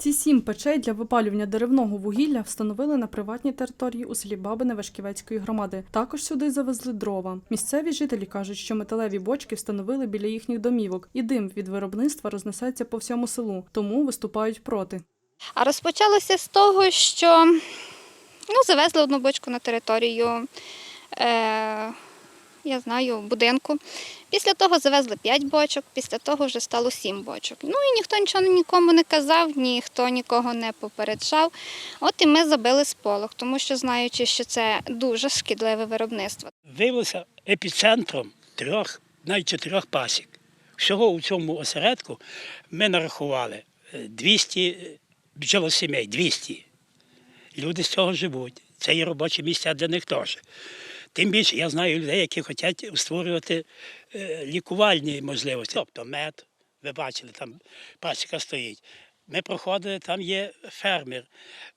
Ці сім печей для випалювання деревного вугілля встановили на приватній території у селі Бабине Вишківецької громади. Також сюди завезли дрова. Місцеві жителі кажуть, що металеві бочки встановили біля їхніх домівок, і дим від виробництва рознесеться по всьому селу, тому виступають проти. А розпочалося з того, що ну, завезли одну бочку на територію, е, я знаю, будинку. Після того завезли 5 бочок, після того вже стало 7 бочок. Ну і ніхто нічого нікому не казав, ніхто нікого не попереджав. От і ми забили сполох, тому що знаючи, що це дуже шкідливе виробництво. виявилося епіцентром трьох, навіть чотирьох пасік. Всього у цьому осередку ми нарахували е, 200 бджолосімей, 200. Люди з цього живуть. Це є робочі місця для них теж. Тим більше я знаю людей, які хочуть створювати е, лікувальні можливості. Тобто мед, ви бачили, там пасіка стоїть. Ми проходили, там є фермер,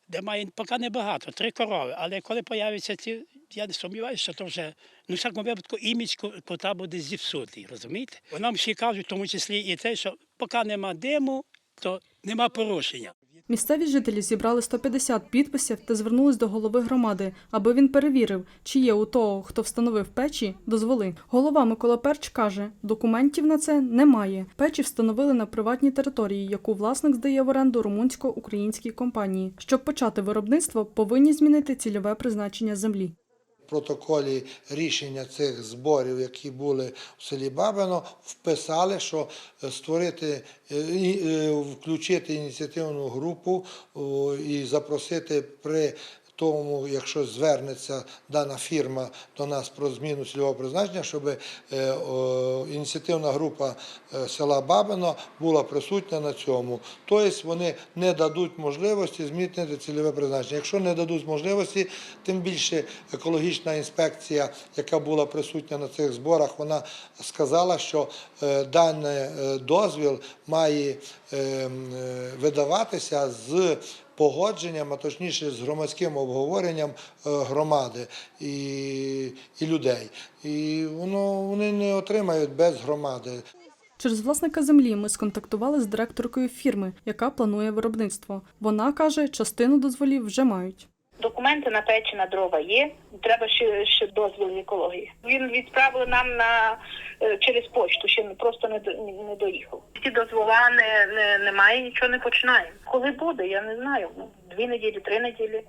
де має поки небагато, три корови. Але коли появляться ці, я не сумніваюся, що то вже, ну, в всякому випадку, імідж кота буде зіпсутий, розумієте? Нам всі кажуть, в тому числі і те, що поки нема диму, то нема порушення. Місцеві жителі зібрали 150 підписів та звернулись до голови громади, аби він перевірив, чи є у того, хто встановив печі, дозволи. Голова Микола Перч каже, документів на це немає. Печі встановили на приватній території, яку власник здає в оренду румунсько-українській компанії. Щоб почати виробництво, повинні змінити цільове призначення землі. Протоколі рішення цих зборів, які були в селі Бабино, вписали, що е, створити, е, і, е, включити ініціативну групу і запросити при тому, якщо звернеться дана фірма до нас про зміну цільового призначення, щоб е, ініціативна група е, села Бабино була присутня на цьому. Тобто вони не дадуть можливості змінити цільове призначення. Якщо не дадуть можливості, тим більше екологічна інспекція, яка була присутня на цих зборах, вона сказала, що е, даний дозвіл має е, м, е, видаватися з погодженням, а точніше з громадським обговоренням е, громади і, і людей. І воно вони не отримають без громади. Через власника землі ми сконтактували з директоркою фірми, яка планує виробництво. Вона каже, частину дозволів вже мають. Документи на печі на дрова є. Треба ще, ще дозвіл в екології. Він відправив нам на е, через почту, ще просто не до- не доїхав. Ті дозвола не, не немає, нічого не починаємо. Коли буде, я не знаю. Ну, Дві неділі, три неділі.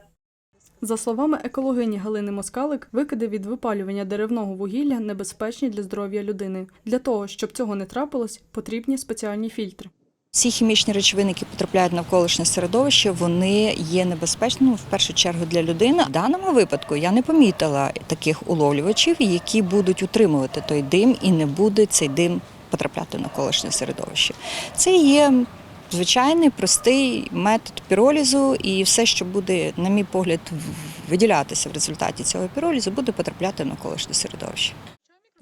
За словами екологині Галини Москалик, викиди від випалювання деревного вугілля небезпечні для здоров'я людини. Для того, щоб цього не трапилось, потрібні спеціальні фільтри. Всі хімічні речовини, які потрапляють в навколишнє середовище, вони є небезпечними в першу чергу для людини. В даному випадку я не помітила таких уловлювачів, які будуть утримувати той дим і не буде цей дим потрапляти в навколишнє середовище. Це є звичайний простий метод піролізу, і все, що буде, на мій погляд, виділятися в результаті цього піролізу, буде потрапляти в навколишнє середовище.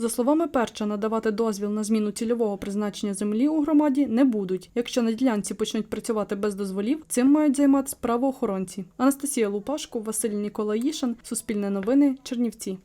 За словами перша, надавати дозвіл на зміну цільового призначення землі у громаді не будуть. Якщо на ділянці почнуть працювати без дозволів, цим мають займатися правоохоронці. Анастасія Лупашко, Василь Ніколаїшин, Суспільне новини, Чернівці.